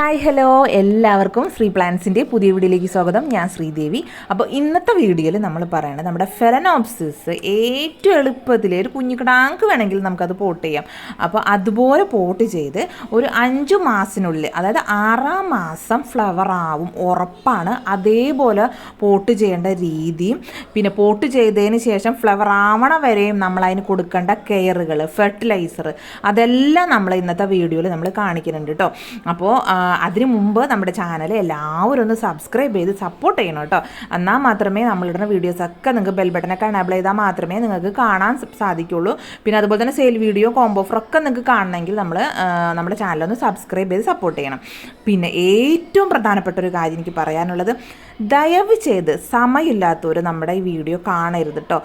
Hi hello എല്ലാവർക്കും ശ്രീ പ്ലാൻസിന്റെ പുതിയ വീഡിയോയിലേക്ക് സ്വാഗതം. ഞാൻ ശ്രീദേവി. അപ്പോൾ ഇന്നത്തെ വീഡിയോയിൽ നമ്മൾ പറയുന്നത് നമ്മുടെ ഫെറനോപ്സിസ് ഏറ്റവും എളുപ്പത്തിൽ ഒരു കുഞ്ഞുകിടാങ്ക് വേണമെങ്കിൽ നമുക്കത് പോട്ട് ചെയ്യാം. അപ്പോൾ അതുപോലെ പോട്ട് ചെയ്ത് ഒരു അഞ്ച് മാസത്തിനുള്ളിൽ അതായത് ആറാം മാസം ഫ്ലവർ ആവും ഉറപ്പാണ്. അതേപോലെ പോട്ട് ചെയ്യേണ്ട രീതിയും പിന്നെ പോട്ട് ചെയ്തതിന് ശേഷം ഫ്ലവർ ആവണ വരെയും നമ്മൾ അതിന് കൊടുക്കേണ്ട കെയറുകൾ ഫെർട്ടിലൈസർ അതെല്ലാം നമ്മൾ ഇന്നത്തെ വീഡിയോയിൽ നമ്മൾ കാണിക്കുന്നുണ്ട് കേട്ടോ. അപ്പോൾ അതിന് മുമ്പ് നമ്മുടെ ചാനൽ എല്ലാവരും ഒന്ന് സബ്സ്ക്രൈബ് ചെയ്ത് സപ്പോർട്ട് ചെയ്യണം കേട്ടോ. എന്നാൽ മാത്രമേ നമ്മളിടുന്ന വീഡിയോസൊക്കെ നിങ്ങൾക്ക് ബെൽ ബട്ടനൊക്കെ എനേബിൾ ചെയ്താൽ മാത്രമേ നിങ്ങൾക്ക് കാണാൻ സാധിക്കുള്ളൂ. പിന്നെ അതുപോലെ തന്നെ സെയിൽ വീഡിയോ കോംബോ ഫ്രൊക്കെ നിങ്ങൾക്ക് കാണണമെങ്കിൽ നമ്മൾ നമ്മുടെ ചാനലൊന്ന് സബ്സ്ക്രൈബ് ചെയ്ത് സപ്പോർട്ട് ചെയ്യണം. പിന്നെ ഏറ്റവും പ്രധാനപ്പെട്ട ഒരു കാര്യം എനിക്ക് പറയാനുള്ളത് ദയവ് ചെയ്ത് സമയമില്ലാത്തവർ നമ്മുടെ ഈ വീഡിയോ കാണരുത് കേട്ടോ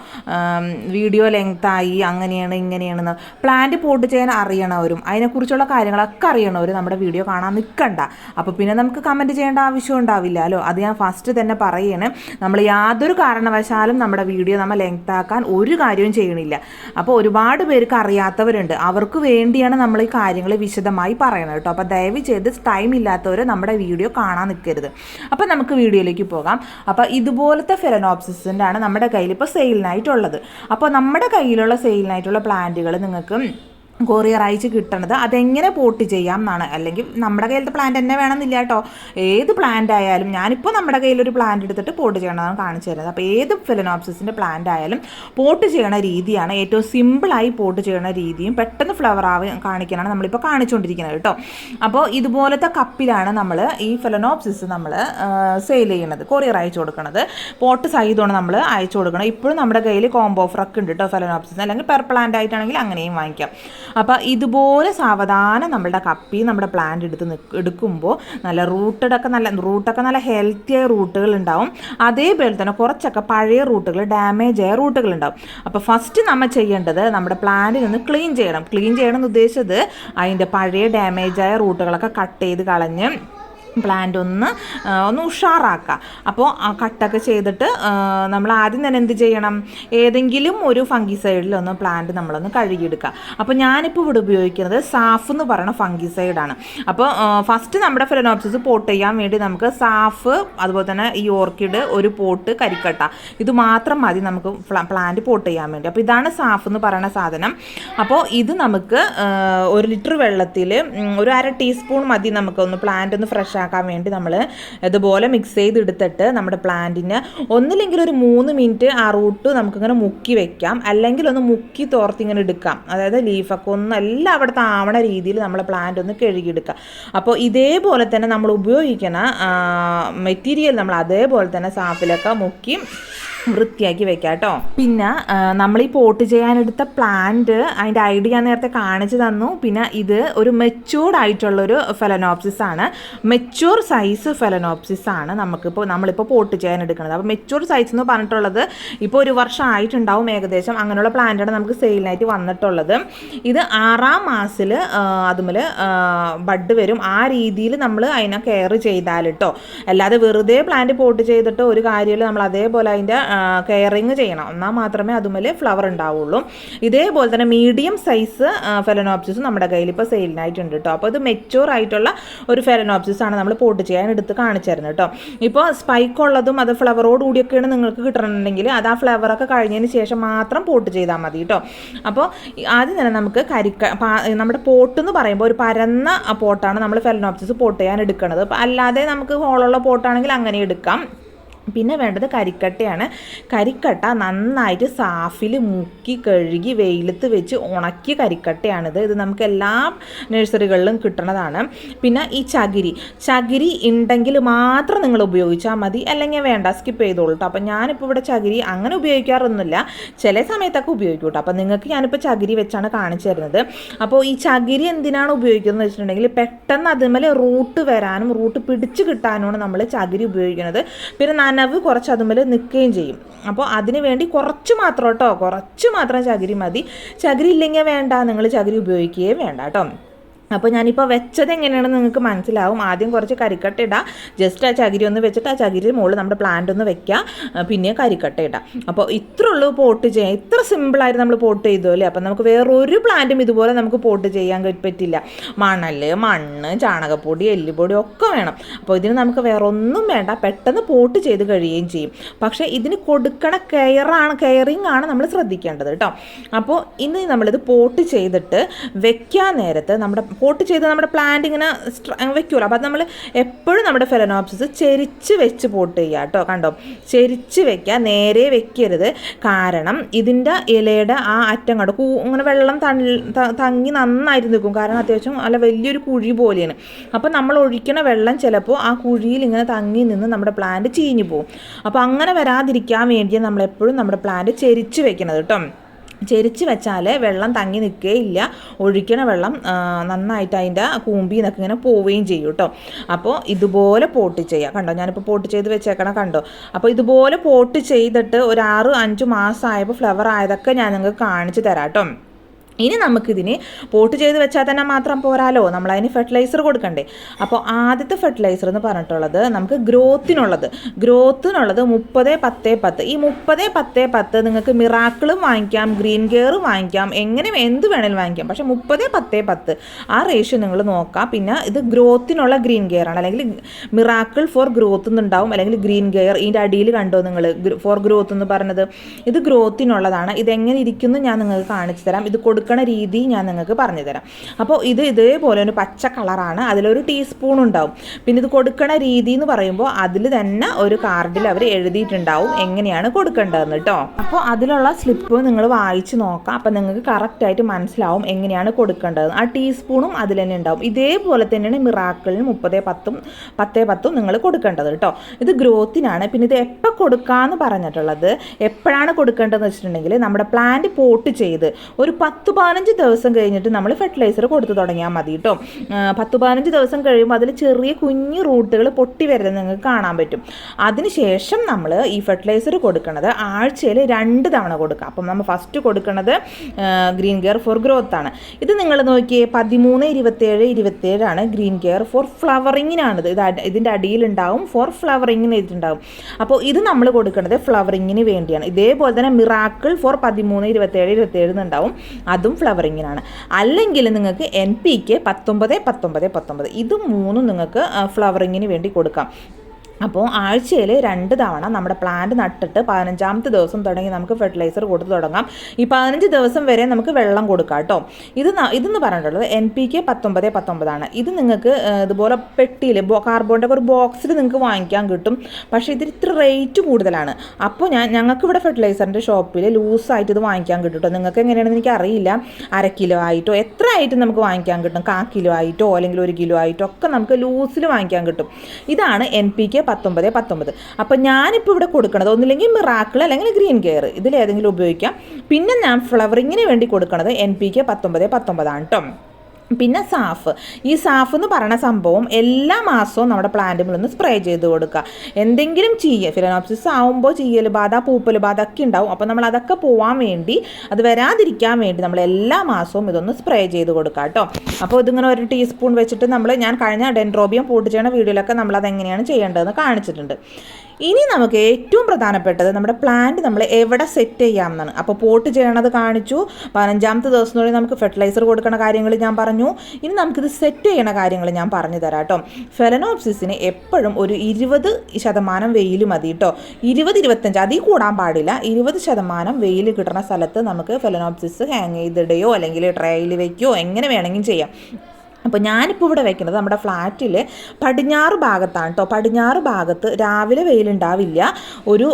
വീഡിയോ ലെങ്തായി അങ്ങനെയാണ് ഇങ്ങനെയാണെന്ന് പ്ലാന്റ് പോട്ട് ചെയ്യാൻ അറിയണവരും അതിനെക്കുറിച്ചുള്ള കാര്യങ്ങളൊക്കെ അറിയണവർ നമ്മുടെ വീഡിയോ കാണാൻ നിൽക്കണ്ട അപ്പോൾ പിന്നെ നമുക്ക് കമന്റ് ചെയ്യേണ്ട ആവശ്യം ഉണ്ടാവില്ലല്ലോ അത് ഞാൻ ഫസ്റ്റ് തന്നെ പറയണേ. നമ്മൾ യാതൊരു കാരണവശാലും നമ്മുടെ വീഡിയോ നമ്മൾ ലെങ്ത് ആക്കാൻ ഒരു കാര്യവും ചെയ്യണില്ല. അപ്പോൾ ഒരുപാട് പേർക്ക് അറിയാത്തവരുണ്ട്. അവർക്ക് വേണ്ടിയാണ് നമ്മൾ ഈ കാര്യങ്ങൾ വിശദമായി പറയണത് കേട്ടോ അപ്പോൾ ദയവ് ചെയ്ത് ടൈം ഇല്ലാത്തവർ നമ്മുടെ വീഡിയോ കാണാൻ നിൽക്കരുത് അപ്പോൾ നമുക്ക് വീഡിയോയിലേക്ക് പോകാം. അപ്പോൾ ഇതുപോലത്തെ ഫെലനോപ്സിസിന്റെ ആണ് നമ്മുടെ കയ്യിൽ ഇപ്പോൾ സെയിലിനായിട്ടുള്ളത് അപ്പോൾ നമ്മുടെ കയ്യിലുള്ള സെയിലിനായിട്ടുള്ള പ്ലാന്റുകൾ നിങ്ങൾക്ക് കൊറിയർ അയച്ച് കിട്ടണത് അതെങ്ങനെ പോട്ട് ചെയ്യാം എന്നാണ് അല്ലെങ്കിൽ നമ്മുടെ കയ്യിലത്തെ പ്ലാന്റ് തന്നെ വേണമെന്നില്ല കേട്ടോ ഏത് പ്ലാന്റ് ആയാലും ഞാനിപ്പോൾ നമ്മുടെ കയ്യിലൊരു പ്ലാന്റ് എടുത്തിട്ട് പോട്ട് ചെയ്യണമെന്നാണ് കാണിച്ചു തരുന്നത്. അപ്പോൾ ഏത് ഫിലനോപ്സിന്റെ പ്ലാന്റ് ആയാലും പോട്ട് ചെയ്യണ രീതിയാണ് ഏറ്റവും സിമ്പിളായി പോട്ട് ചെയ്യണ രീതിയും പെട്ടെന്ന് ഫ്ലവർ ആവി കാണിക്കാനാണ് നമ്മളിപ്പോൾ കാണിച്ചുകൊണ്ടിരിക്കുന്നത് കേട്ടോ അപ്പോൾ ഇതുപോലത്തെ കപ്പിലാണ് നമ്മൾ ഈ ഫിലനോപ്സിസ് നമ്മൾ സെയിൽ ചെയ്യണത് കൊറിയർ അയച്ചു കൊടുക്കണത്. പോട്ട് സൈസാണ് നമ്മൾ അയച്ചു കൊടുക്കണം. ഇപ്പോഴും നമ്മുടെ കയ്യിൽ കോംബോ ഫ്രക്ക് ഉണ്ട് കേട്ടോ ഫിലനോപ്സിസ് അല്ലെങ്കിൽ പെർ പ്ലാന്റ് ആയിട്ടാണെങ്കിൽ അങ്ങനെയും വാങ്ങിക്കാം. അപ്പോൾ ഇതുപോലെ സാവധാനം നമ്മളുടെ കപ്പി നമ്മുടെ പ്ലാന്റ് എടുത്ത് എടുക്കുമ്പോൾ നല്ല റൂട്ടഡൊക്കെ നല്ല റൂട്ടൊക്കെ നല്ല ഹെൽത്തിയായ റൂട്ടുകൾ ഉണ്ടാവും. അതേപോലെ തന്നെ കുറച്ചൊക്കെ പഴയ റൂട്ടുകൾ ഡാമേജ് ആയ റൂട്ടുകൾ ഉണ്ടാവും. അപ്പോൾ ഫസ്റ്റ് നമ്മൾ ചെയ്യേണ്ടത് നമ്മുടെ പ്ലാന്റിൽ നിന്ന് ക്ലീൻ ചെയ്യണം. ക്ലീൻ ചെയ്യണം എന്ന് ഉദ്ദേശിച്ചത് അതിന്റെ പഴയ ഡാമേജ് ആയ റൂട്ടുകളൊക്കെ കട്ട് ചെയ്ത് കളഞ്ഞ് പ്ലാന്റ് ഒന്ന് ഒന്ന് ഉഷാറാക്കുക അപ്പോൾ ആ കട്ടൊക്കെ ചെയ്തിട്ട് നമ്മൾ ആദ്യം തന്നെ എന്ത് ചെയ്യണം? ഏതെങ്കിലും ഒരു ഫംഗി ഫംഗിസൈഡിലൊന്ന് പ്ലാന്റ് നമ്മളൊന്ന് കഴുകിയെടുക്കുക അപ്പോൾ ഞാനിപ്പോൾ ഇവിടെ ഉപയോഗിക്കുന്നത് സാഫ് എന്ന് പറയുന്ന ഫംഗി ഫംഗിസൈഡാണ് അപ്പോൾ ഫസ്റ്റ് നമ്മുടെ ഫിലനോപ്സിസ് പോട്ട് ചെയ്യാൻ വേണ്ടി നമുക്ക് സാഫ് അതുപോലെ തന്നെ ഈ ഓർക്കിഡ് ഒരു പോട്ട് കരിക്കട്ട. ഇത് മാത്രം മതി നമുക്ക് പ്ലാന്റ് പോട്ട് ചെയ്യാൻ വേണ്ടി. അപ്പോൾ ഇതാണ് സാഫ് എന്ന് പറയുന്ന സാധനം. അപ്പോൾ ഇത് നമുക്ക് ഒരു ലിറ്റർ വെള്ളത്തിൽ ഒരു അര ടീസ്പൂൺ മതി നമുക്കൊന്ന് പ്ലാന്റ് ഒന്ന് ഫ്രഷ് ആക്കാൻ വേണ്ടി നമ്മൾ ഇതുപോലെ മിക്സ് ചെയ്തെടുത്തിട്ട് നമ്മുടെ പ്ലാന്റിന് ഒന്നില്ലെങ്കിൽ ഒരു മൂന്ന് മിനിറ്റ് ആ റൂട്ട് നമുക്കിങ്ങനെ മുക്കി വെക്കാം. അല്ലെങ്കിൽ ഒന്ന് മുക്കി തോർത്തിങ്ങനെ എടുക്കാം. അതായത് ലീഫൊക്കെ ഒന്ന് എല്ലാം അവിടുത്തെ ആവണ രീതിയിൽ നമ്മൾ പ്ലാന്റ് ഒന്ന് കഴുകിയെടുക്കാം അപ്പോൾ ഇതേപോലെ തന്നെ നമ്മൾ ഉപയോഗിക്കുന്ന മെറ്റീരിയൽ നമ്മൾ അതേപോലെ തന്നെ സാഫിലൊക്കെ മുക്കി വൃത്തിയാക്കി വെക്കാം കേട്ടോ പിന്നെ നമ്മൾ ഈ പോട്ട് ചെയ്യാനെടുത്ത പ്ലാന്റ് അതിന്റെ ഐഡിയ ഞാൻ നേരത്തെ കാണിച്ചു തന്നു. പിന്നെ ഇത് ഒരു മെച്ചൂർഡ് ആയിട്ടുള്ളൊരു ഫെലനോപ്സിസ് ആണ്. മെച്ചൂർ സൈസ് ഫെലനോപ്സിസ് ആണ് നമുക്കിപ്പോൾ നമ്മളിപ്പോൾ പോട്ട് ചെയ്യാൻ എടുക്കുന്നത് അപ്പോൾ മെച്ചൂർ സൈസ് എന്ന് പറഞ്ഞിട്ടുള്ളത് ഇപ്പോൾ ഒരു വർഷം ആയിട്ടുണ്ടാവും ഏകദേശം. അങ്ങനെയുള്ള പ്ലാന്റാണ് നമുക്ക് സെയിലിനായിട്ട് വന്നിട്ടുള്ളത്. ഇത് ആറാം മാസത്തിൽ അതുമല്ല ബഡ് വരും. ആ രീതിയിൽ നമ്മൾ അതിനെ കെയർ ചെയ്താൽ കേട്ടോ അല്ലാതെ വെറുതെ പ്ലാന്റ് പോട്ട് ചെയ്തിട്ട് ഒരു കാര്യമില്ല. നമ്മൾ അതേപോലെ അതിന്റെ കെയറിങ് ചെയ്യണം. എന്നാൽ മാത്രമേ അതുമേൽ ഫ്ലവർ ഉണ്ടാവുള്ളൂ. ഇതേപോലെ തന്നെ മീഡിയം സൈസ് ഫെലനോപ്സിസ് നമ്മുടെ കയ്യിൽ ഇപ്പോൾ സെയിലിനായിട്ടുണ്ട് കേട്ടോ. അപ്പോൾ ഇത് മെച്ചൂർ ആയിട്ടുള്ള ഒരു ഫെലനോപ്സിസ് ആണ് നമ്മൾ പോട്ട് ചെയ്യാൻ എടുത്ത് കാണിച്ചു തരുന്നത് കേട്ടോ. ഇപ്പോൾ സ്പൈക്ക് ഉള്ളതും അത് ഫ്ലവറോട് കൂടിയൊക്കെയാണ് നിങ്ങൾക്ക് കിട്ടണമെന്നുണ്ടെങ്കിൽ അത് ആ ഫ്ലവറൊക്കെ കഴിഞ്ഞതിന് ശേഷം മാത്രം പോട്ട് ചെയ്താൽ മതി കേട്ടോ. അപ്പോൾ ആദ്യം തന്നെ നമുക്ക് കരിക്ക നമ്മുടെ പോട്ട് എന്ന് പറയുമ്പോൾ ഒരു പരന്ന പോട്ടാണ് നമ്മൾ ഫെലനോപ്സിസ് പോട്ട് ചെയ്യാൻ എടുക്കുന്നത് അപ്പോൾ അല്ലാതെ നമുക്ക് ഹോളുള്ള പോട്ടാണെങ്കിൽ അങ്ങനെ എടുക്കാം. പിന്നെ വേണ്ടത് കരിക്കട്ടയാണ്. കരിക്കട്ട നന്നായിട്ട് സാഫിൽ മുക്കി കഴുകി വെയിലത്ത് വെച്ച് ഉണക്കിയ കരിക്കട്ടയാണിത്. ഇത് നമുക്ക് എല്ലാ നഴ്സറികളിലും കിട്ടുന്നതാണ് പിന്നെ ഈ ചകിരി. ചകിരി ഉണ്ടെങ്കിൽ മാത്രം നിങ്ങൾ ഉപയോഗിച്ചാൽ മതി. അല്ലെങ്കിൽ വേണ്ട സ്കിപ്പ് ചെയ്തോളൂ കേട്ടോ അപ്പം ഞാനിപ്പോൾ ഇവിടെ ചകിരി അങ്ങനെ ഉപയോഗിക്കാറൊന്നുമില്ല. ചില സമയത്തൊക്കെ ഉപയോഗിക്കും കേട്ടോ അപ്പം നിങ്ങൾക്ക് ഞാനിപ്പോൾ ചകിരി വെച്ചാണ് കാണിച്ചു തരുന്നത്. അപ്പോൾ ഈ ചകിരി എന്തിനാണ് ഉപയോഗിക്കുന്നത് വെച്ചിട്ടുണ്ടെങ്കിൽ പെട്ടെന്ന് അതുമേലെ റൂട്ട് വരാനും റൂട്ട് പിടിച്ച് കിട്ടാനുമാണ് നമ്മൾ ചകിരി ഉപയോഗിക്കുന്നത്. പിന്നെ നനവ് കുറച്ച് അതുമ്പിൽ നിൽക്കുകയും ചെയ്യും. അപ്പോൾ അതിന് വേണ്ടി കുറച്ച് മാത്രം കേട്ടോ. കുറച്ച് മാത്രം ചകിരി മതി. ചകിരി ഇല്ലെങ്കിൽ വേണ്ട. നിങ്ങൾ ചകിരി ഉപയോഗിക്കുകയും വേണ്ട കേട്ടോ. അപ്പോൾ ഞാനിപ്പോൾ വെച്ചത് എങ്ങനെയാണെന്ന് നിങ്ങൾക്ക് മനസ്സിലാവും. ആദ്യം കുറച്ച് കരിക്കട്ട ഇടാം. ജസ്റ്റ് ആ ചകിരി ഒന്ന് വെച്ചിട്ട് ആ ചകിരി മുകളിൽ നമ്മുടെ പ്ലാന്റ് ഒന്ന് വെക്കുക പിന്നെ കരിക്കട്ട ഇടാം. അപ്പോൾ ഇത്ര ഉള്ളൂ പോട്ട് ചെയ്യാം ഇത്ര സിമ്പിളായിട്ട് നമ്മൾ പോട്ട് ചെയ്തു അല്ലേ? അപ്പോൾ നമുക്ക് വേറൊരു പ്ലാന്റും ഇതുപോലെ നമുക്ക് പോട്ട് ചെയ്യാൻ പറ്റില്ല. മണൽ മണ്ണ് ചാണകപ്പൊടി എല്ലുപൊടി ഒക്കെ വേണം. അപ്പോൾ ഇതിന് നമുക്ക് വേറെ ഒന്നും വേണ്ട. പെട്ടെന്ന് പോട്ട് ചെയ്ത് കഴിയുകയും ചെയ്യും. പക്ഷേ ഇതിന് കൊടുക്കണ കെയറാണ് കെയറിങ് ആണ് നമ്മൾ ശ്രദ്ധിക്കേണ്ടത് കേട്ടോ. അപ്പോൾ ഇന്ന് നമ്മളിത് പോട്ട് ചെയ്തിട്ട് വെക്കാൻ നേരത്ത് നമ്മുടെ പോട്ട് ചെയ്ത് നമ്മുടെ പ്ലാന്റ് ഇങ്ങനെ വെക്കുമല്ലോ അപ്പോൾ അത് നമ്മൾ എപ്പോഴും നമ്മുടെ ഫെലനോപ്സിസ് ചെരിച്ച് വെച്ച് പോട്ട് ചെയ്യുക കേട്ടോ കണ്ടോ? ചെരിച്ച് വെക്കുക നേരെ വെക്കരുത്. കാരണം ഇതിന്റെ ഇലയുടെ ആ അറ്റം കണ്ടോ? കൂ ഇങ്ങനെ വെള്ളം തങ്ങി നന്നായിട്ട് നിൽക്കും. കാരണം അത്യാവശ്യം നല്ല വലിയൊരു കുഴി പോലെയാണ്. അപ്പോൾ നമ്മൾ ഒഴിക്കണ വെള്ളം ചിലപ്പോൾ ആ കുഴിയിൽ ഇങ്ങനെ തങ്ങി നിന്ന് നമ്മുടെ പ്ലാന്റ് ചീഞ്ഞു പോകും അപ്പോൾ അങ്ങനെ വരാതിരിക്കാൻ വേണ്ടിയാണ് നമ്മളെപ്പോഴും നമ്മുടെ പ്ലാന്റ് ചെരിച്ച് വെക്കുന്നത് കേട്ടോ ചെരിച്ച് വെച്ചാൽ വെള്ളം തങ്ങി നിൽക്കുകയില്ല ഒഴിക്കണ വെള്ളം നന്നായിട്ട് അതിന്റെ കൂമ്പിൽ നിന്നൊക്കെ ഇങ്ങനെ പോവുകയും ചെയ്യും കേട്ടോ അപ്പോൾ ഇതുപോലെ പോട്ട് ചെയ്യുക. കണ്ടോ? ഞാനിപ്പോൾ പോട്ട് ചെയ്ത് വെച്ചേക്കണം കണ്ടോ? അപ്പോൾ ഇതുപോലെ പോട്ട് ചെയ്തിട്ട് ഒരു ആറ് അഞ്ച് മാസമായപ്പോൾ ഫ്ലവർ ആയതൊക്കെ ഞാൻ നിങ്ങൾക്ക് കാണിച്ചു തരാം കേട്ടോ ഇനി നമുക്കിതിനെ പോട്ട് ചെയ്ത് വെച്ചാൽ തന്നെ മാത്രം പോരാലോ? നമ്മളതിന് ഫെർട്ടിലൈസർ കൊടുക്കണ്ടേ. അപ്പോൾ ആദ്യത്തെ ഫെർട്ടിലൈസർ എന്ന് പറഞ്ഞിട്ടുള്ളത് നമുക്ക് ഗ്രോത്തിനുള്ളത്. ഗ്രോത്തിനുള്ളത് മുപ്പത് പത്ത് പത്ത്. ഈ മുപ്പത് പത്ത് പത്ത് നിങ്ങൾക്ക് മിറാക്കിളും വാങ്ങിക്കാം ഗ്രീൻ കെയറും വാങ്ങിക്കാം എങ്ങനെ എന്ത് വേണേലും വാങ്ങിക്കാം. പക്ഷേ മുപ്പത് പത്ത് പത്ത് ആ റേഷ്യോ നിങ്ങൾ നോക്കാം. പിന്നെ ഇത് ഗ്രോത്തിനുള്ള ഗ്രീൻ കെയർ ആണ്. അല്ലെങ്കിൽ മിറാക്കിൾ ഫോർ ഗ്രോത്ത് എന്നുണ്ടാവും. അല്ലെങ്കിൽ ഗ്രീൻ കെയർ ഇതിന്റെ അടിയിൽ കണ്ടോ നിങ്ങൾ? ഫോർ ഗ്രോത്ത് എന്ന് പറഞ്ഞത്. ഇത് ഗ്രോത്തിനുള്ളതാണ്. ഇതെങ്ങനെ ഇരിക്കുന്നു ഞാൻ നിങ്ങൾക്ക് കാണിച്ചു തരാം. ഇത് കൊടുക്കണ രീതി ഞാൻ നിങ്ങൾക്ക് പറഞ്ഞു തരാം അപ്പോൾ ഇത് ഇതേപോലെ ഒരു പച്ച കളറാണ്. അതിലൊരു ടീസ്പൂൺ ഉണ്ടാവും. പിന്നെ ഇത് കൊടുക്കണ രീതി എന്ന് പറയുമ്പോൾ അതിൽ തന്നെ ഒരു കാർഡിൽ അവർ എഴുതിയിട്ടുണ്ടാവും എങ്ങനെയാണ് കൊടുക്കേണ്ടതെന്ന് കേട്ടോ അപ്പോൾ അതിലുള്ള സ്ലിപ്പ് നിങ്ങൾ വായിച്ച് നോക്കാം. അപ്പം നിങ്ങൾക്ക് കറക്റ്റായിട്ട് മനസ്സിലാവും എങ്ങനെയാണ് കൊടുക്കേണ്ടത് ആ ടീസ്പൂണും അതിൽ തന്നെ ഉണ്ടാവും. ഇതേപോലെ തന്നെയാണ് മിറാക്കിളിന് മുപ്പതേ പത്തും പത്തേ പത്തും നിങ്ങൾ കൊടുക്കേണ്ടത് കേട്ടോ ഇത് ഗ്രോത്തിനാണ്. പിന്നെ ഇത് എപ്പോൾ കൊടുക്കാമെന്ന് പറഞ്ഞിട്ടുള്ളത്. എപ്പോഴാണ് കൊടുക്കേണ്ടതെന്ന് വെച്ചിട്ടുണ്ടെങ്കിൽ നമ്മുടെ പ്ലാന്റ് പോട്ട് ചെയ്ത് ഒരു പത്ത് പതിനഞ്ച് ദിവസം കഴിഞ്ഞിട്ട് നമ്മൾ ഫെർട്ടിലൈസർ കൊടുത്തു തുടങ്ങിയാൽ മതി കേട്ടോ പത്ത് പതിനഞ്ച് ദിവസം കഴിയുമ്പോൾ അതിൽ ചെറിയ കുഞ്ഞു റൂട്ടുകൾ പൊട്ടി വരുന്നത് നിങ്ങൾക്ക് കാണാൻ പറ്റും. അതിനുശേഷം നമ്മൾ ഈ ഫെർട്ടിലൈസർ കൊടുക്കുന്നത് ആഴ്ചയിൽ രണ്ട് തവണ കൊടുക്കുക അപ്പം നമ്മൾ ഫസ്റ്റ് കൊടുക്കുന്നത് ഗ്രീൻ കെയർ ഫോർ ഗ്രോത്ത് ആണ്. ഇത് നിങ്ങൾ നോക്കിയേ പതിമൂന്ന് ഇരുപത്തേഴ് ഇരുപത്തേഴാണ് ഗ്രീൻ കെയർ ഫോർ ഫ്ലവറിങ്ങിനാണിത് ഇത് ഇതിന്റെ അടിയിലുണ്ടാവും ഫോർ ഫ്ലവറിങ്ങിന് എഴുതിയിട്ടുണ്ടാവും അപ്പോൾ ഇത് നമ്മൾ കൊടുക്കുന്നത് ഫ്ലവറിങ്ങിന് വേണ്ടിയാണ്. ഇതേപോലെ തന്നെ മിറാക്കിൾ ഫോർ പതിമൂന്ന് ഇരുപത്തേഴ് ഇരുപത്തേഴ് എന്നുണ്ടാവും അതും ഫ്ലവറിങ്ങിനാണ്. അല്ലെങ്കിൽ നിങ്ങൾക്ക് എൻ പി കെ പത്തൊമ്പത് പത്തൊമ്പത് പത്തൊമ്പത്. ഇത് മൂന്നും നിങ്ങൾക്ക് ഫ്ലവറിങ്ങിന് വേണ്ടി കൊടുക്കാം. അപ്പോൾ ആഴ്ചയിൽ രണ്ട് തവണ നമ്മുടെ പ്ലാന്റ് നട്ടിട്ട് പതിനഞ്ചാമത്തെ ദിവസം തുടങ്ങി നമുക്ക് ഫെർട്ടിലൈസർ കൊടുത്ത് തുടങ്ങാം. ഈ പതിനഞ്ച് ദിവസം വരെ നമുക്ക് വെള്ളം കൊടുക്കാം കേട്ടോ. ഇത് ഇതെന്ന് പറഞ്ഞിട്ടുള്ളത് എൻ പി കെ പത്തൊമ്പത് പത്തൊമ്പതാണ്. ഇത് നിങ്ങൾക്ക് ഇതുപോലെ പെട്ടിയിൽ കാർബോണിന്റെ ഒരു ബോക്സിൽ നിങ്ങൾക്ക് വാങ്ങിക്കാൻ കിട്ടും. പക്ഷേ ഇതിൽ ഇത്ര റേറ്റ് കൂടുതലാണ്. അപ്പോൾ ഞാൻ ഞങ്ങൾക്ക് ഇവിടെ ഫെർട്ടിലൈസറിന്റെ ഷോപ്പിൽ ലൂസായിട്ട് ഇത് വാങ്ങിക്കാൻ കിട്ടും കേട്ടോ. നിങ്ങൾക്ക് എങ്ങനെയാണെന്ന് എനിക്ക് അറിയില്ല അര കിലോ ആയിട്ടോ എത്ര ആയിട്ടും നമുക്ക് വാങ്ങിക്കാൻ കിട്ടും. കാ കിലോ ആയിട്ടോ അല്ലെങ്കിൽ ഒരു കിലോ ആയിട്ടോ ഒക്കെ നമുക്ക് ലൂസിൽ വാങ്ങിക്കാൻ കിട്ടും. ഇതാണ് എൻ പി കെ പത്തൊമ്പത് പത്തൊമ്പത്. അപ്പോൾ ഞാനിപ്പോൾ ഇവിടെ കൊടുക്കണത് ഒന്നില്ലെങ്കിൽ മിറാക്കിൾ അല്ലെങ്കിൽ ഗ്രീൻ കെയർ ഇതിലേതെങ്കിലും ഉപയോഗിക്കാം. പിന്നെ ഞാൻ ഫ്ലവറിങ്ങിന് വേണ്ടി കൊടുക്കണത് എൻ പി കെ പത്തൊമ്പത് പത്തൊമ്പതാണ് കേട്ടോ പിന്നെ സാഫ്. ഈ സാഫ് എന്ന് പറയുന്ന സംഭവം എല്ലാ മാസവും നമ്മുടെ പ്ലാന്റുകളൊന്ന് സ്പ്രേ ചെയ്ത് കൊടുക്കുക. എന്തെങ്കിലും ചെയ്യുക ഫിലനോപ്സിസ് ആവുമ്പോൾ ചെയ്യൽ ബാധ പൂപ്പൽ ബാധ ഒക്കെ ഉണ്ടാവും. അപ്പോൾ നമ്മൾ അതൊക്കെ പോവാൻ വേണ്ടി അത് വരാതിരിക്കാൻ വേണ്ടി നമ്മൾ എല്ലാ മാസവും ഇതൊന്ന് സ്പ്രേ ചെയ്ത് കൊടുക്കുക കേട്ടോ. അപ്പോൾ ഇതിങ്ങനെ ഒരു ടീസ്പൂൺ വെച്ചിട്ട് നമ്മൾ ഞാൻ കഴിഞ്ഞ ഡെൻഡ്രോബിയം പൂട്ട് ചെയ്യണ വീഡിയോയിലൊക്കെ നമ്മൾ അതെങ്ങനെയാണ് ചെയ്യേണ്ടതെന്ന് കാണിച്ചിട്ടുണ്ട്. ഇനി നമുക്ക് ഏറ്റവും പ്രധാനപ്പെട്ടത് നമ്മുടെ പ്ലാന്റ് നമ്മൾ എവിടെ സെറ്റ് ചെയ്യാം എന്നാണ് അപ്പോൾ പോട്ട് ചെയ്യണത് കാണിച്ചു. പതിനഞ്ചാമത്തെ ദിവസത്തിനുള്ളിൽ നമുക്ക് ഫെർട്ടിലൈസർ കൊടുക്കുന്ന കാര്യങ്ങൾ ഞാൻ പറഞ്ഞു. ഇനി നമുക്കിത് സെറ്റ് ചെയ്യണ കാര്യങ്ങൾ ഞാൻ പറഞ്ഞു തരാം കേട്ടോ. ഫെലനോപ്സിസിന് എപ്പോഴും ഒരു ഇരുപത് ശതമാനം വെയിൽ മതി കേട്ടോ. ഇരുപത് ഇരുപത്തഞ്ച് അതിൽ കൂടാൻ പാടില്ല. ഇരുപത് ശതമാനം വെയിൽ കിട്ടുന്ന സ്ഥലത്ത് നമുക്ക് ഫെലനോപ്സിസ് ഹാങ് ചെയ്തിടുകയോ അല്ലെങ്കിൽ ട്രേയിൽ വയ്ക്കുകയോ എങ്ങനെ വേണമെങ്കിലും ചെയ്യാം. അപ്പോൾ ഞാനിപ്പോൾ ഇവിടെ വെക്കുന്നത് നമ്മുടെ ഫ്ലാറ്റിൽ പടിഞ്ഞാറ് ഭാഗത്താണ് കേട്ടോ പടിഞ്ഞാറ് ഭാഗത്ത് രാവിലെ വെയിലുണ്ടാവില്ല. ഒരു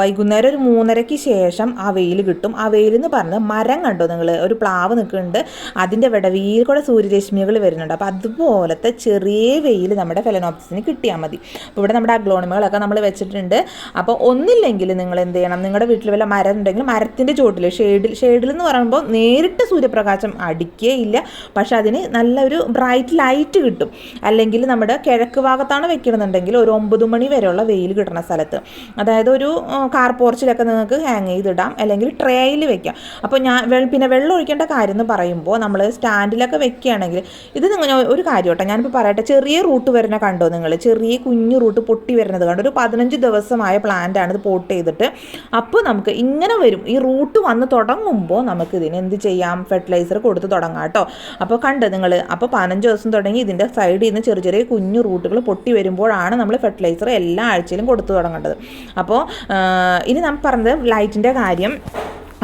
വൈകുന്നേരം ഒരു മൂന്നരയ്ക്ക് ശേഷം ആ വെയിൽ കിട്ടും. ആ വെയിൽ എന്ന് പറഞ്ഞ് മരം കണ്ടോ നിങ്ങൾ ഒരു പ്ലാവ് നിൽക്കുന്നുണ്ട് അതിന്റെ വിടവിയിൽ കൂടെ സൂര്യരശ്മികൾ വരുന്നുണ്ട്. അപ്പോൾ അതുപോലത്തെ ചെറിയ വെയിൽ നമ്മുടെ ഫെലനോപ്സിന് കിട്ടിയാൽ മതി. അപ്പോൾ ഇവിടെ നമ്മുടെ അഗ്ലോണിമകളൊക്കെ നമ്മൾ വെച്ചിട്ടുണ്ട്. അപ്പോൾ ഒന്നില്ലെങ്കിൽ നിങ്ങൾ എന്ത് ചെയ്യണം? നിങ്ങളുടെ വീട്ടിൽ വല്ല മരം ഉണ്ടെങ്കിൽ മരത്തിന്റെ ചുവട്ടിൽ ഷെയ്ഡിൽ ഷെയ്ഡിൽ എന്ന് പറയുമ്പോൾ നേരിട്ട് സൂര്യപ്രകാശം അടിക്കുകയില്ല പക്ഷെ അതിന് നല്ലൊരു ബ്രൈറ്റ് ലൈറ്റ് കിട്ടും. അല്ലെങ്കിൽ നമ്മുടെ കിഴക്ക് ഭാഗത്താണ് വെക്കണമെന്നുണ്ടെങ്കിൽ ഒരു ഒമ്പത് മണി വരെയുള്ള വെയിൽ കിട്ടുന്ന സ്ഥലത്ത്. അതായത് ഒരു കാർ പോർച്ചിലൊക്കെ നിങ്ങൾക്ക് ഹാങ് ചെയ്തിടാം. അല്ലെങ്കിൽ ട്രേയിൽ വെക്കാം. അപ്പോൾ ഞാൻ പിന്നെ വെള്ളം ഒഴിക്കേണ്ട കാര്യം എന്ന് പറയുമ്പോൾ നമ്മൾ സ്റ്റാൻഡിലൊക്കെ വെക്കുകയാണെങ്കിൽ ഇത് നിങ്ങൾ ഒരു കാര്യം കേട്ടോ. ഞാനിപ്പോൾ പറയട്ടെ ചെറിയ റൂട്ട് വരുന്ന കണ്ടോ നിങ്ങൾ ചെറിയ കുഞ്ഞു റൂട്ട് പൊട്ടി വരുന്നത് കണ്ടോ? ഒരു പതിനഞ്ച് ദിവസമായ പ്ലാന്റാണ് ഇത് പോട്ട് ചെയ്തിട്ട്. അപ്പോൾ നമുക്ക് ഇങ്ങനെ വരും. ഈ റൂട്ട് വന്ന് തുടങ്ങുമ്പോൾ നമുക്ക് ഇതിന് എന്ത് ചെയ്യാം? ഫെർട്ടിലൈസർ കൊടുത്ത് തുടങ്ങാം കേട്ടോ. അപ്പോൾ കണ്ട് നിങ്ങൾ അപ്പോൾ പതിനഞ്ച് ദിവസം തുടങ്ങി ഇതിന്റെ സൈഡിൽ നിന്ന് ചെറിയ ചെറിയ കുഞ്ഞു റൂട്ടുകൾ പൊട്ടി വരുമ്പോഴാണ് നമ്മൾ ഫെർട്ടിലൈസർ എല്ലാ ആഴ്ചയിലും കൊടുത്തു തുടങ്ങേണ്ടത്. അപ്പോൾ ഇനി നമ്മൾ പറഞ്ഞത് ലൈറ്റിന്റെ കാര്യം.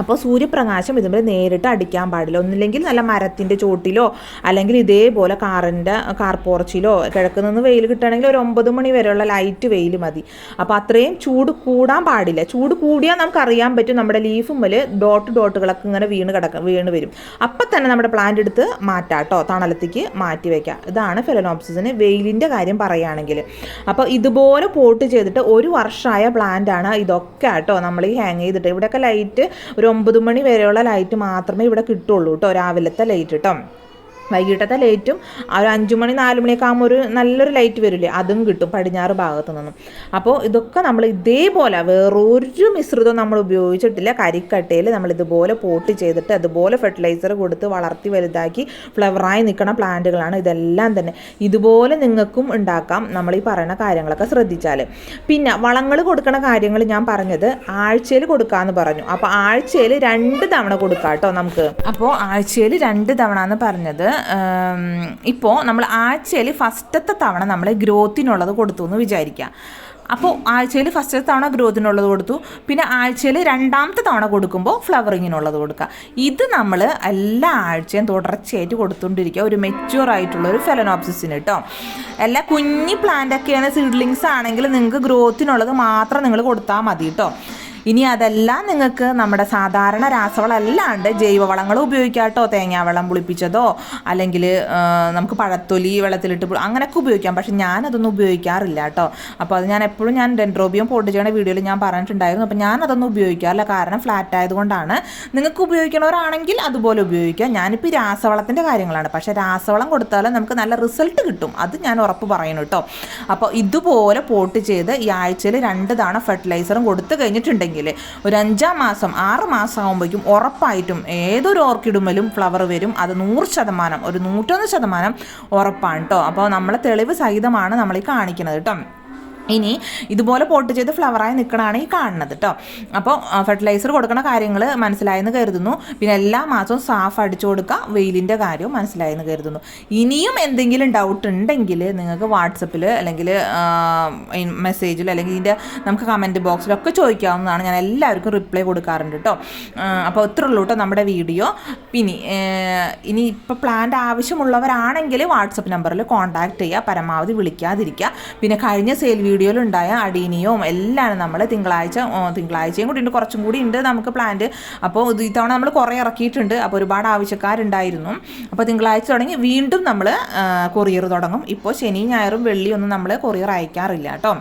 അപ്പോൾ സൂര്യപ്രകാശം ഇതുപോലെ നേരിട്ട് അടിക്കാൻ പാടില്ല. ഒന്നില്ലെങ്കിൽ നല്ല മരത്തിന്റെ ചോട്ടിലോ അല്ലെങ്കിൽ ഇതേപോലെ കാറിന്റെ കാർ പോർച്ചിലോ കിഴക്ക് നിന്ന് വെയിൽ കിട്ടുകയാണെങ്കിൽ ഒരു ഒമ്പത് മണി വരെയുള്ള ലൈറ്റ് വെയിൽ മതി. അപ്പോൾ അത്രയും ചൂട് കൂടാൻ പാടില്ല. ചൂട് കൂടിയാൽ നമുക്ക് അറിയാൻ പറ്റും നമ്മുടെ ലീഫുമ്മൽ ഡോട്ട് ഡോട്ടുകളൊക്കെ ഇങ്ങനെ വീണ് കിടക്കും വീണ് വരും. അപ്പം തന്നെ നമ്മുടെ പ്ലാന്റ് എടുത്ത് മാറ്റാം കേട്ടോ തണലത്തേക്ക് മാറ്റി വയ്ക്കാം ഇതാണ് ഫെലനോപ്സിന് വെയിലിന്റെ കാര്യം പറയുകയാണെങ്കിൽ. അപ്പോൾ ഇതുപോലെ പോട്ട് ചെയ്തിട്ട് ഒരു വർഷമായ പ്ലാന്റ് ആണ് ഇതൊക്കെ കേട്ടോ നമ്മൾ ഈ ഹാങ് ചെയ്തിട്ട്. ഇവിടെയൊക്കെ ലൈറ്റ് ഒരു ഒരു ഒമ്പത് മണി വരെയുള്ള ലൈറ്റ് മാത്രമേ ഇവിടെ കിട്ടുള്ളൂ കേട്ടോ. രാവിലത്തെ ലൈറ്റ് കേട്ടോ വൈകിട്ടത്തെ ലൈറ്റും ആ ഒരു അഞ്ചു മണി നാല് മണിയൊക്കെ ആകുമ്പോൾ ഒരു നല്ലൊരു ലൈറ്റ് വരില്ലേ? അതും കിട്ടും പടിഞ്ഞാറ് ഭാഗത്തു നിന്നും. അപ്പോൾ ഇതൊക്കെ നമ്മൾ ഇതേപോലെ വേറൊരു മിശ്രിതം നമ്മൾ ഉപയോഗിച്ചിട്ടില്ല. കരിക്കട്ടയിൽ നമ്മൾ ഇതുപോലെ പോട്ട് ചെയ്തിട്ട് അതുപോലെ ഫെർട്ടിലൈസർ കൊടുത്ത് വളർത്തി വലുതാക്കി ഫ്ലവറായി നിൽക്കുന്ന പ്ലാന്റുകളാണ് ഇതെല്ലാം തന്നെ. ഇതുപോലെ നിങ്ങൾക്കും ഉണ്ടാക്കാം. നമ്മൾ ഈ പറയുന്ന കാര്യങ്ങളൊക്കെ ശ്രദ്ധിച്ചാൽ പിന്നെ വളങ്ങൾ കൊടുക്കുന്ന കാര്യങ്ങൾ ഞാൻ പറഞ്ഞത് ആഴ്ചയിൽ കൊടുക്കാമെന്ന് പറഞ്ഞു. അപ്പോൾ ആഴ്ചയിൽ രണ്ട് തവണ കൊടുക്കാം കേട്ടോ നമുക്ക്. അപ്പോൾ ആഴ്ചയിൽ രണ്ട് തവണ എന്ന് പറഞ്ഞത് ഇപ്പോൾ നമ്മൾ ആഴ്ചയിൽ ഫസ്റ്റത്തെ തവണ നമ്മൾ ഗ്രോത്തിനുള്ളത് കൊടുത്തു എന്ന് വിചാരിക്കുക. അപ്പോൾ ആഴ്ചയിൽ ഫസ്റ്റ് തവണ ഗ്രോത്തിനുള്ളത് കൊടുത്തു. പിന്നെ ആഴ്ചയിൽ രണ്ടാമത്തെ തവണ കൊടുക്കുമ്പോൾ ഫ്ലവറിങ്ങിനുള്ളത് കൊടുക്കുക. ഇത് നമ്മൾ എല്ലാ ആഴ്ചയും തുടർച്ചയായിട്ട് കൊടുത്തുകൊണ്ടിരിക്കുക. ഒരു മെച്യൂർ ആയിട്ടുള്ള ഒരു ഫെലനോപ്സിന് കേട്ടോ എല്ലാ കുഞ്ഞി പ്ലാന്റ് ഒക്കെയാണ് സീഡ്ലിങ്സ് ആണെങ്കിൽ നിങ്ങൾക്ക് ഗ്രോത്തിനുള്ളത് മാത്രം നിങ്ങൾ കൊടുത്താൽ മതി കേട്ടോ ഇനി അതെല്ലാം നിങ്ങൾക്ക് നമ്മുടെ സാധാരണ രാസവളം അല്ലാണ്ട് ജൈവവളങ്ങൾ ഉപയോഗിക്കാം കേട്ടോ തേങ്ങാവെള്ളം പുളിപ്പിച്ചതോ അല്ലെങ്കിൽ നമുക്ക് പഴത്തൊലി വെള്ളത്തിലിട്ട് അങ്ങനെയൊക്കെ ഉപയോഗിക്കാം. പക്ഷെ ഞാനതൊന്നും ഉപയോഗിക്കാറില്ല കേട്ടോ. അപ്പോൾ അത് ഞാൻ എപ്പോഴും ഞാൻ ഡെൻഡ്രോബിയം പോട്ട് ചെയ്യണ വീഡിയോയിൽ ഞാൻ പറഞ്ഞിട്ടുണ്ടായിരുന്നു. അപ്പോൾ ഞാനതൊന്നും ഉപയോഗിക്കാറില്ല. കാരണം ഫ്ലാറ്റ് ആയതുകൊണ്ടാണ്. നിങ്ങൾക്ക് ഉപയോഗിക്കണവരാണെങ്കിൽ അതുപോലെ ഉപയോഗിക്കാം. ഞാനിപ്പോൾ രാസവളത്തിന്റെ കാര്യങ്ങളാണ്. പക്ഷേ രാസവളം കൊടുത്താലും നമുക്ക് നല്ല റിസൾട്ട് കിട്ടും. അത് ഞാൻ ഉറപ്പ് പറയുന്നു കേട്ടോ. അപ്പോൾ ഇതുപോലെ പോട്ട് ചെയ്ത് ഈ ആഴ്ചയിൽ രണ്ട് തവണ ഫെർട്ടിലൈസറും കൊടുത്തു കഴിഞ്ഞിട്ടുണ്ടെങ്കിൽ ഉണ്ടെങ്കിൽ ഒരു അഞ്ചാം മാസം ആറ് മാസം ആകുമ്പോഴേക്കും ഉറപ്പായിട്ടും ഏതൊരു ഓർക്കിഡുമലും ഫ്ലവർ വരും. അത് നൂറ് ശതമാനം ഒരു നൂറ്റൊന്ന് ശതമാനം ഉറപ്പാണ് കേട്ടോ അപ്പോൾ നമ്മളെ തെളിവ് സഹിതമാണ് നമ്മൾ ഈ കാണിക്കുന്നത് കേട്ടോ ഇനി ഇതുപോലെ പോട്ട് ചെയ്ത് ഫ്ലവറായി നിൽക്കണമാണ് ഈ കാണുന്നത് കേട്ടോ അപ്പോൾ ഫെർട്ടിലൈസർ കൊടുക്കുന്ന കാര്യങ്ങൾ മനസ്സിലായെന്ന് കരുതുന്നു. പിന്നെ എല്ലാ മാസവും സാഫ് അടിച്ചു കൊടുക്കുക വെയിലിന്റെ കാര്യവും മനസ്സിലായെന്ന് കരുതുന്നു. ഇനിയും എന്തെങ്കിലും ഡൗട്ട് ഉണ്ടെങ്കിൽ നിങ്ങൾക്ക് വാട്സപ്പിൽ അല്ലെങ്കിൽ മെസ്സേജിൽ അല്ലെങ്കിൽ ഇതിന്റെ നമുക്ക് കമന്റ് ബോക്സിലൊക്കെ ചോദിക്കാവുന്നതാണ്. ഞാൻ എല്ലാവർക്കും റിപ്ലൈ കൊടുക്കാറുണ്ട് കേട്ടോ അപ്പോൾ ഇത്ര ഉള്ളൂ കേട്ടോ നമ്മുടെ വീഡിയോ. പിന്നെ ഇനി ഇപ്പോൾ പ്ലാന്റ് ആവശ്യമുള്ളവരാണെങ്കിൽ വാട്സപ്പ് നമ്പറിൽ കോൺടാക്ട് ചെയ്യുക. പരമാവധി വിളിക്കാതിരിക്കുക. പിന്നെ കഴിഞ്ഞ സെയിൽ വീഡിയോയിലുണ്ടായ അടീനിയവും എല്ലാം നമ്മൾ തിങ്കളാഴ്ച തിങ്കളാഴ്ചയും കൂടി ഉണ്ട് കുറച്ചും കൂടി ഉണ്ട് നമുക്ക് പ്ലാന്റ് അപ്പോൾ ഇത്തവണ നമ്മൾ കുറേ ഇറക്കിയിട്ടുണ്ട്. അപ്പോൾ ഒരുപാട് ആവശ്യക്കാരുണ്ടായിരുന്നു. അപ്പോൾ തിങ്കളാഴ്ച തുടങ്ങി വീണ്ടും നമ്മൾ കൊറിയർ തുടങ്ങും. ഇപ്പോൾ ശനി ഞായറും വെള്ളിയൊന്നും നമ്മൾ കൊറിയർ അയക്കാറില്ല കേട്ടോ.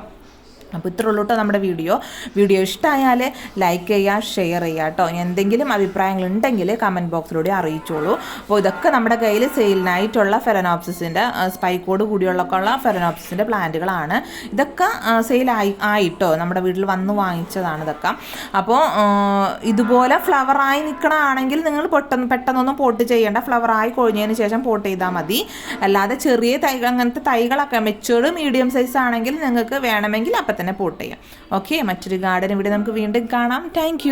അപ്പോൾ ഇത്ര ഉള്ളൂ കേട്ടോ നമ്മുടെ വീഡിയോ. വീഡിയോ ഇഷ്ടമായാൽ ലൈക്ക് ചെയ്യുക ഷെയർ ചെയ്യുക കേട്ടോ. എന്തെങ്കിലും അഭിപ്രായങ്ങൾ ഉണ്ടെങ്കിൽ കമന്റ് ബോക്സിലൂടെ അറിയിച്ചോളൂ. അപ്പോൾ ഇതൊക്കെ നമ്മുടെ കയ്യിൽ സെയിലിനായിട്ടുള്ള ഫെറനോപ്സിന്റെ സ്പൈക്കോട് കൂടിയുള്ളക്കുള്ള ഫെറനോപ്സിന്റെ പ്ലാന്റുകളാണ് ഇതൊക്കെ സെയിലായി ആയിട്ടോ? നമ്മുടെ വീട്ടിൽ വന്ന് വാങ്ങിച്ചതാണ് ഇതൊക്കെ. അപ്പോൾ ഇതുപോലെ ഫ്ലവറായി നിൽക്കണമാണെങ്കിൽ നിങ്ങൾ പെട്ടെന്ന് പെട്ടെന്നൊന്നും പോട്ട് ചെയ്യേണ്ട. ഫ്ലവറായി കൊഴിഞ്ഞതിന് ശേഷം പോട്ട് ചെയ്താൽ മതി. അല്ലാതെ ചെറിയ തൈകൾ അങ്ങനത്തെ തൈകളൊക്കെ മെച്ചേർഡ് മീഡിയം സൈസ് ആണെങ്കിൽ നിങ്ങൾക്ക് വേണമെങ്കിൽ അപ്പം തന്നെ പോട്ട് ചെയ്യാം. ഓക്കെ മറ്റൊരു ഗാർഡൻ ഇവിടെ നമുക്ക് വീണ്ടും കാണാം. താങ്ക്